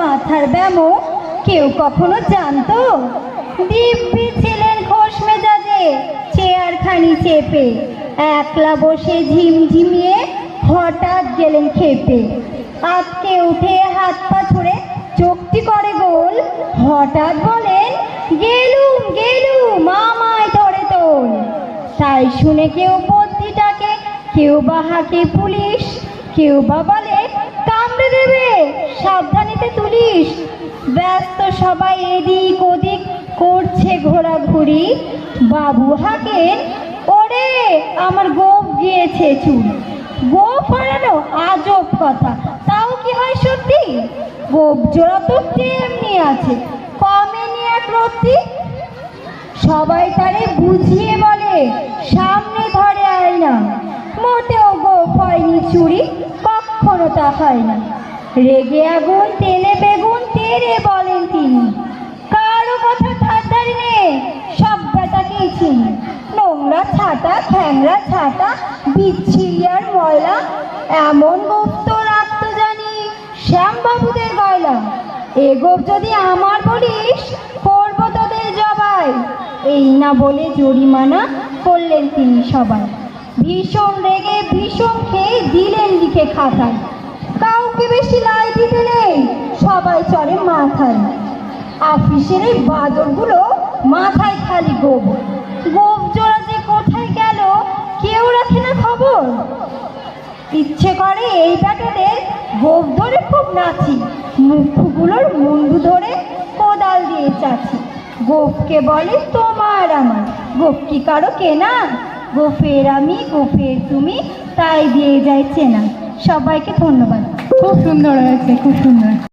এমন কেউ কখনো জানতো? দিব্যি ছিলেন খোশ মেজাজে, চেয়ারখানি চেপে, একলা বসে ঝিমঝিমিয়ে হঠাৎ গেলেন খেপে। আজকে উঠে হাত পা ছুড়ে চোখটি করে গোল, হঠাৎ বলেন, গেলুম গেলুম মামায় ধরে তোল। তাই শুনে কেউ পদ্ধতিটাকে কেউ বা হাঁকে পুলিশ, কেউ বা বলে তুলিস ব্যস্ত সবাই এদিক ওদিক করছে ঘোরাঘুরি। বাবু হাঁকেন, ওরে, আমার গোপ গিয়েছে চুল। গোপ হারানো আজব কথা, তাও কি হয় সত্যি? গোপ জোড়া তো তেমনি আছে কমেনি এক রত্তি? সবাই তারে বুঝিয়ে বলে, সামনে ধরে আয় না। মোটেও গোপ হয়নি চুরি, কখনো তা হয় না। রেগে আগুন তেলে বেগুন বলেন তিনি। কারও কথা ঠাট্টারি নেই সব বেটাকেই চিনি। নোংরা ছাটা খ্যাংরা ছাটা বিচ্ছিরি ময়লা, এমন গোপ তো রাখতো জানি শ্যামবাবুদের গয়লা। এ যদি আমার বলিস, করব তোদের জবাই। এই না বলে জরিমানা করলেন তিনি সবাই। ভীষণ রেগে ভীষণ খেয়ে দিলেন লিখে খাতায়। কাউকে বেশি লাই সবাই চড়ে মাথায়। আফিসের এই বাদরগুলো মাথায় খালি গোব। গোব জোড়া যে কোথায় গেল, কেউ রাখে না খবর। ইচ্ছে করে এই ব্যাটাদের গোপ ধরে খুব নাচি, মুখগুলোর মুন্ডু ধরে কোদাল দিয়ে চাচি। গোপকে বলে, তোমার আমার। গোপ কি কারও কেনা? গোফের আমি গোফের তুমি, তাই দিয়ে যায় চেনা। সবাইকে ধন্যবাদ। খুব সুন্দর হয়েছে, খুব সুন্দর।